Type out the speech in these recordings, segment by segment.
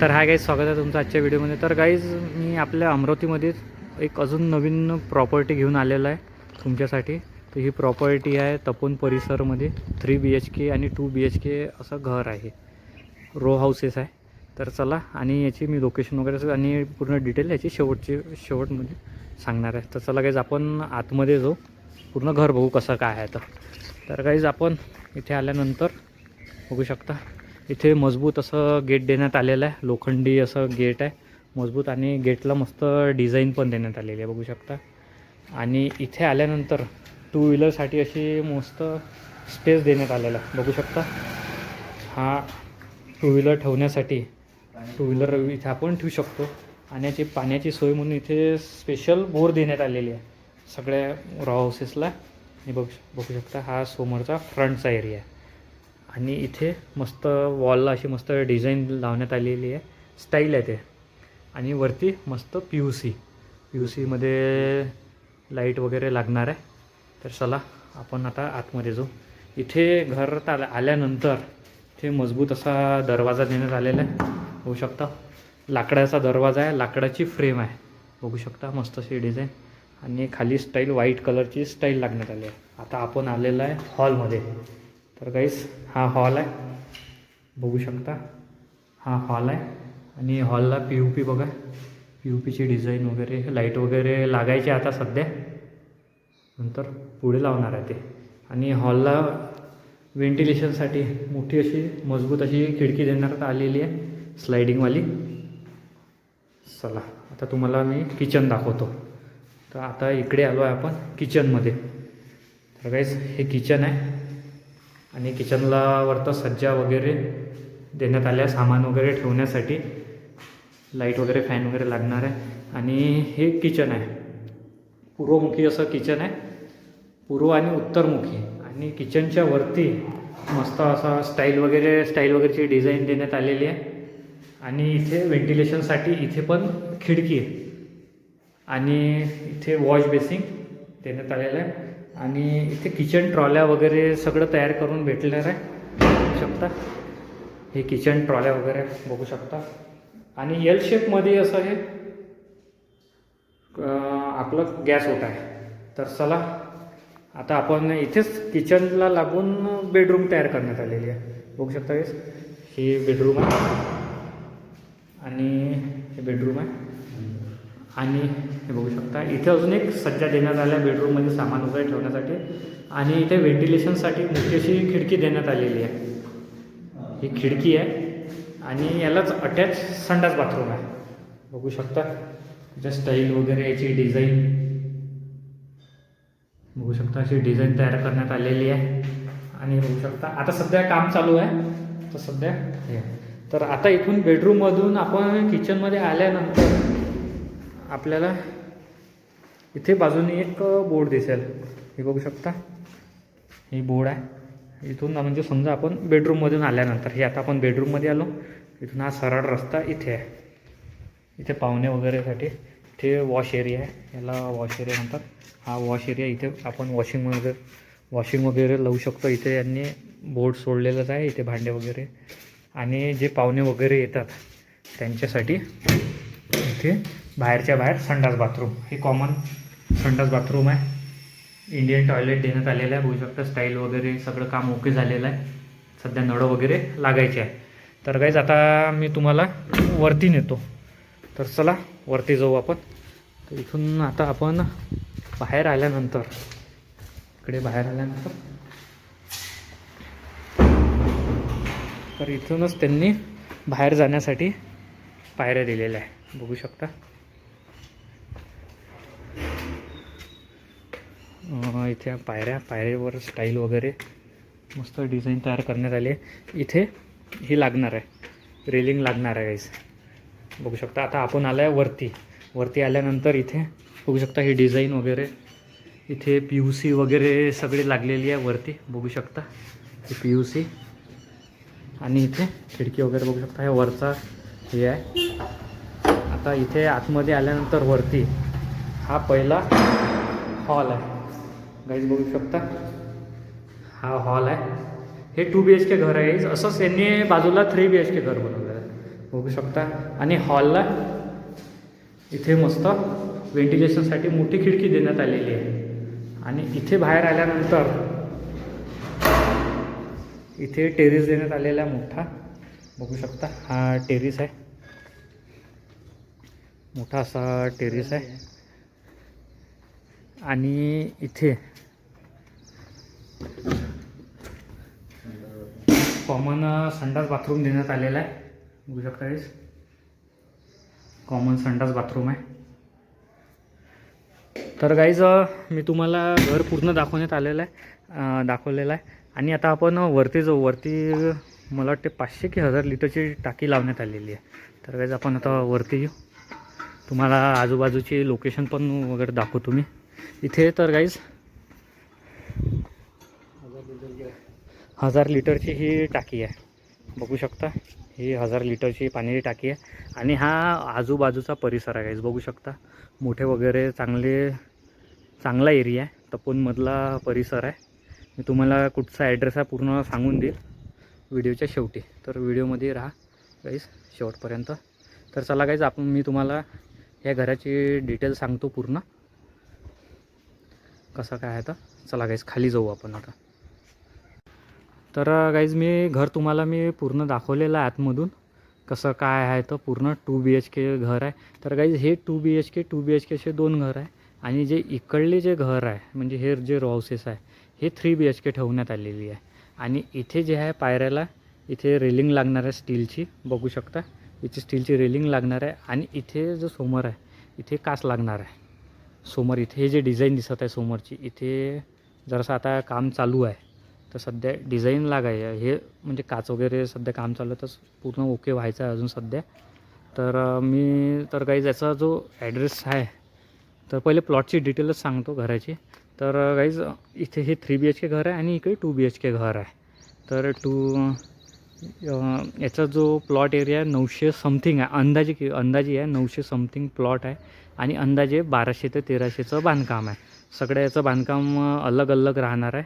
तर hi guys स्वागत आहे तुमचं आजच्या व्हिडिओमध्ये. तर गाईज मी आपल्या अमरावतीमध्येच एक अजून नवीन प्रॉपर्टी घेऊन आलेला आहे तुमच्यासाठी. तर ही प्रॉपर्टी आहे तपोन परिसरमध्ये. थ्री बी एच के आणि टू बी एच के असं घर आहे. रो हाऊसेस आहे. तर चला आणि याची मी लोकेशन वगैरे आणि पूर्ण डिटेल याची शेवटची शेवटमध्ये सांगणार आहे. तर चला गाईज आपण आतमध्ये जाऊ. पूर्ण घर बघू कसं काय आहे तर. तर गाईज आपण इथे आल्यानंतर बघू शकता. इथे मजबूत असं गेट देण्यात आलेलं आहे. लोखंडी असं गेट आहे. मजबूत आणि गेटला मस्त डिझाईन पण देण्यात आलेली आहे बघू शकता. आणि इथे आल्यानंतर टू व्हीलरसाठी अशी मस्त स्पेस देण्यात आलेला आहे बघू शकता. हा टू व्हीलर ठेवण्यासाठी टू व्हीलर इथे आपण ठेवू शकतो. आणि याची पाण्याची सोय म्हणून इथे स्पेशल बोर देण्यात आलेली आहे सगळ्या रॉ हाऊसेसला आणि बघू बघू शकता हा समोरचा फ्रंटचा एरिया आहे. आणि इथे मस्त वॉलला अशी मस्त डिझाईन लावण्यात आलेली आहे. स्टाईल आहे ते. आणि वरती मस्त P U C P U सीमध्ये लाइट वगैरे लागणार आहे. तर चला आपण आता आतमध्ये जाऊ. इथे घरात आल्या आल्यानंतर इथे मजबूत असा दरवाजा देण्यात आलेला आहे. बघू शकता. लाकडाचा दरवाजा आहे. लाकडाची फ्रेम आहे. बघू शकता मस्त अशी डिझाईन आणि खाली स्टाईल व्हाईट कलरची स्टाईल लागण्यात आली आहे. आता आपण आलेलं आहे हॉलमध्ये तर गाईस हा हॉल आहे. बघू शकता. हा हॉल आहे. आणि हॉलला पी यू पी बघा. पी यू पीची डिझाईन वगैरे लाइट वगैरे लागायची आता सध्या. नंतर पुढे लावणार आहे ते. आणि हॉलला व्हेंटिलेशनसाठी मोठी अशी मजबूत अशी खिडकी देण्यात आलेली आहे. स्लायडिंगवाली चला आता तुम्हाला मी किचन दाखवतो. तर आता इकडे आलो आहे आपण किचनमध्ये तर काहीच हे किचन आहे. आणि किचनला वरतं सज्जा वगैरे देण्यात आल्या. सामान वगैरे ठेवण्यासाठी. लाइट वगैरे फॅन वगैरे लागणार आहे. आणि हे किचन आहे. पूर्वमुखी असं किचन आहे. पूर्व आणि उत्तरमुखी. आणि किचनच्या वरती मस्त असा स्टाईल वगैरे स्टाईल वगैरेची डिझाईन देण्यात आलेली आहे. आणि इथे व्हेंटिलेशनसाठी इथे पण खिडकी आहे. आणि इथे वॉश बेसिंग देण्यात आलेलं आहे. आणि इथे किचन ट्रॉल्या वगैरे सगळं तयार करून भेटणार आहे. बघू शकता. हे किचन ट्रॉल्या वगैरे बघू शकता. आणि एल शेपमध्ये असं हे आपलं गॅस होत आहे. तर चला आता आपण इथेच किचनला लागून बेडरूम तयार करण्यात आलेली आहे. बघू शकता हे ही बेडरूम आहे. आणि हे बेडरूम आहे. आणि हे बघू शकता इथे अजून एक सज्जा देण्यात आल्या बेडरूममध्ये सामान वगैरे ठेवण्यासाठी. आणि इथे व्हेंटिलेशनसाठी मोठी अशी खिडकी देण्यात आलेली आहे. ही खिडकी आहे आणि यालाच अटॅच संडास बाथरूम आहे. बघू शकता त्याच्या स्टाईल वगैरे याची डिझाईन बघू शकता अशी डिझाईन तयार करण्यात आलेली आहे. आणि बघू शकता आता सध्या काम चालू आहे. तर सध्या हे तर आता इथून बेडरूममधून आपण किचनमध्ये आल्यानंतर आपल्याला इथे बाजूने एक बोर्ड दिसेल. हे बघू शकता. ही बोर्ड आहे. इथून ना म्हणजे समजा आपण बेडरूममधून आल्यानंतर हे आता आपण बेडरूममध्ये आलो. इथून हा सरळ रस्ता इथे आहे. इथे पाहुणे वगैरेसाठी इथे वॉश एरिया आहे. याला वॉश एरिया म्हणतात. हा वॉश एरिया इथे आपण वॉशिंग वगैरे वॉशिंग वगैरे लावू शकतो. इथे यांनी बोर्ड सोडलेलंच आहे. इथे भांडे वगैरे. आणि जे पाहुणे वगैरे येतात त्यांच्यासाठी इथे बाहेरच्या बाहेर संडास बाथरूम. हे कॉमन संडास बाथरूम आहे. इंडियन टॉयलेट देण्यात आलेलं आहे. बघू शकता स्टाईल वगैरे सगळं काम ओके झालेलं आहे. सध्या नळं वगैरे लागायचे आहे. तर काहीच आता मी तुम्हाला वरती नेतो. तर चला वरती जाऊ आपण. तर इथून आता आपण बाहेर आल्यानंतर इकडे बाहेर आल्यानंतर तर इथूनच त्यांनी बाहेर जाण्यासाठी पायऱ्या दिलेल्या आहे. बघू शकता. इथे पायऱ्या पायऱ्यावर स्टाईल वगैरे मस्त डिझाईन तयार करण्यात आली आहे. इथे ही लागणार आहे. रेलिंग लागणार आहे गाईस बघू शकता आता आपण आलो आहे वरती. वरती आल्यानंतर इथे बघू शकता ही डिझाईन वगैरे. इथे पी यू सी वगैरे सगळी लागलेली आहे वरती. बघू शकता ही पी यू सी आणि इथे खिडकी वगैरे बघू शकता हे वरचा हे आहे. आता इथे आतमध्ये आल्यानंतर वरती हा पहिला हॉल आहे. गाईज बघू शकता. हा हॉल आहे. हे टू बी एच के घर आहे. असंच यांनी बाजूला थ्री बी एच के घर बनवलं आहे बघू शकता. आणि हॉलला इथे मस्त व्हेंटिलेशनसाठी मोठी खिडकी देण्यात आलेली आहे. आणि इथे बाहेर आल्यानंतर इथे टेरेस देण्यात आलेला आहे मोठा बघू शकता हा टेरेस आहे. मोठा असा टेरेस आहे. आणि इथे कॉमन संडास बाथरूम देण्यात आलेला आहे. बघू शकता येस कॉमन संडास बाथरूम आहे. तर गाईज uh, मी तुम्हाला घर पूर्ण दाखवण्यात आलेलं आहे. Uh, दाखवलेलं आहे. आणि आता आपण वरती जाऊ. वरती मला वाटते पाचशे की हजार लिटरची टाकी लावण्यात आलेली आहे. तर गाईज आपण आता वरती येऊ. तुम्हाला आजूबाजूची लोकेशन पण वगैरे दाखवतो मी. इथे तर गाईज हजार लिटरची ही टाकी आहे. बघू शकता ही हजार लिटरची पाण्याची टाकी आहे. आणि हा आजूबाजूचा परिसर आहे बघू शकता मोठे वगैरे चांगले चांगला एरिया आहे. तपोनमधला परिसर आहे. मी तुम्हाला कुठचा ॲड्रेस आहे पूर्ण सांगून देईल व्हिडिओच्या शेवटी. तर व्हिडिओमध्ये राहा गाईज शेवटपर्यंत. तर चला गाईज आपण मी तुम्हाला या घराची डिटेल सांगतो पूर्ण. कसं काय आहे तर? चला गाईज खाली जाऊ आपण आता. तर गाईज मी घर तुम्हाला मी पूर्ण दाखवलेलं आहे आतमधून. कसं काय आहे तर पूर्ण टू बी एच के घर आहे. तर गाईज हे two B H K two B H केचे दोन घर आहे. आणि जे इकडले जे घर आहे म्हणजे हे जे रॉसेस आहे हे थ्री बी एच के ठेवण्यात आलेली आहे. आणि इथे जे आहे पायऱ्याला इथे रेलिंग लागणार आहे स्टीलची बघू शकता इथे स्टीलची रेलिंग लागणार आहे. आणि इथे जो समोर आहे इथे काच लागणार आहे. समोर इथे हे जे डिझाईन दिसत आहे समोरची इथे जरासं आता काम चालू आहे. तर सध्या डिझाईन लागाय हे म्हणजे काच वगैरे सध्या काम चाललं तर पूर्ण ओके व्हायचं आहे अजून सध्या. तर मी तर काही याचा जो ॲड्रेस आहे तर पहिले प्लॉटची डिटेलच सांगतो घराची. तर गाईज इथे हे थ्री बी एच के घर आहे आणि इकडे टू बी एच के घर आहे. तर टू याचा जो प्लॉट एरिया आहे नऊशे समथिंग आहे. अंदाजे की अंदाजे आहे नऊशे समथिंग प्लॉट आहे. आणि अंदाजे बाराशे ते तेराशेचं बांधकाम आहे. सगळं याचं बांधकाम अलग अलग राहणार आहे.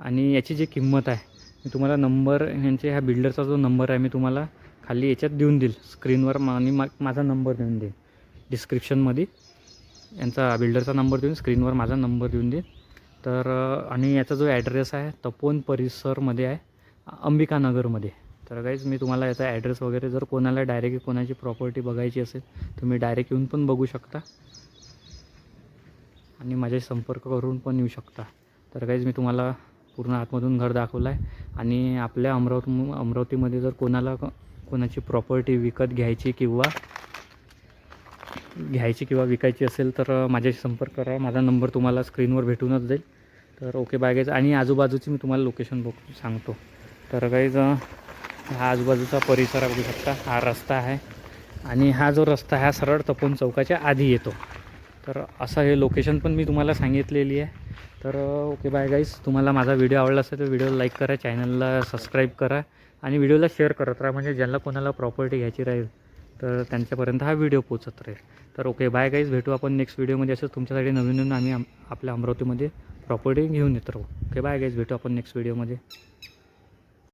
आणि याची जी किंमत आहे मी तुम्हाला नंबर यांचे ह्या बिल्डरचा जो नंबर आहे मी तुम्हाला खाली याच्यात देऊन देईल. स्क्रीनवर मा- आणि मा माझा नंबर देऊन देईल. डिस्क्रिप्शनमध्ये यांचा बिल्डरचा नंबर देऊन स्क्रीनवर माझा नंबर देऊन देईल. तर आणि याचा जो ॲड्रेस आहे तपोन परिसरमध्ये आहे अंबिकानगरमध्ये. तर काहीच मी तुम्हाला याचा ॲड्रेस वगैरे जर कोणाला डायरेक्ट कोणाची प्रॉपर्टी बघायची असेल तुम्ही डायरेक्ट येऊन पण बघू शकता. आणि माझ्याशी संपर्क करून पण येऊ शकता. तर काहीच मी तुम्हाला पूर्ण आतमधून घर दाखवलं आहे आणि आपल्या अमरावती अमरावतीमध्ये जर कोणाला क- कोणाची प्रॉपर्टी विकत घ्यायची किंवा घ्यायची किंवा विकायची असेल तर माझ्याशी संपर्क करा. माझा नंबर तुम्हाला स्क्रीनवर भेटूनच जाईल. तर ओके बाय आणि आजूबाजूची मी तुम्हाला लोकेशन बघ सांगतो. तर काहीच हा आजूबाजूचा परिसर बघू शकता. हा रस्ता आहे. आणि हा जो रस्ता हा सरळ तपोन चौकाच्या आधी येतो. तर असं हे लोकेशन पण मी तुम्हाला सांगितलेली आहे. तर ओके बाय गाईज तुम्हाला माझा व्हिडिओ आवडला असेल तर व्हिडिओला लाईक करा चॅनलला सबस्क्राईब करा आणि व्हिडिओला शेअर करत राहा म्हणजे ज्यांना कोणाला प्रॉपर्टी घ्यायची राहील तर त्यांच्यापर्यंत हा व्हिडिओ पोचत राहील. तर ओके बाय गाईज भेटू आपण नेक्स्ट व्हिडिओमध्ये असंच तुमच्यासाठी नवीन नवीन आम्ही आपल्या अमरावतीमध्ये प्रॉपर्टी घेऊन येत राहू. ओके बाय गाईज भेटू आपण नेक्स्ट व्हिडिओमध्ये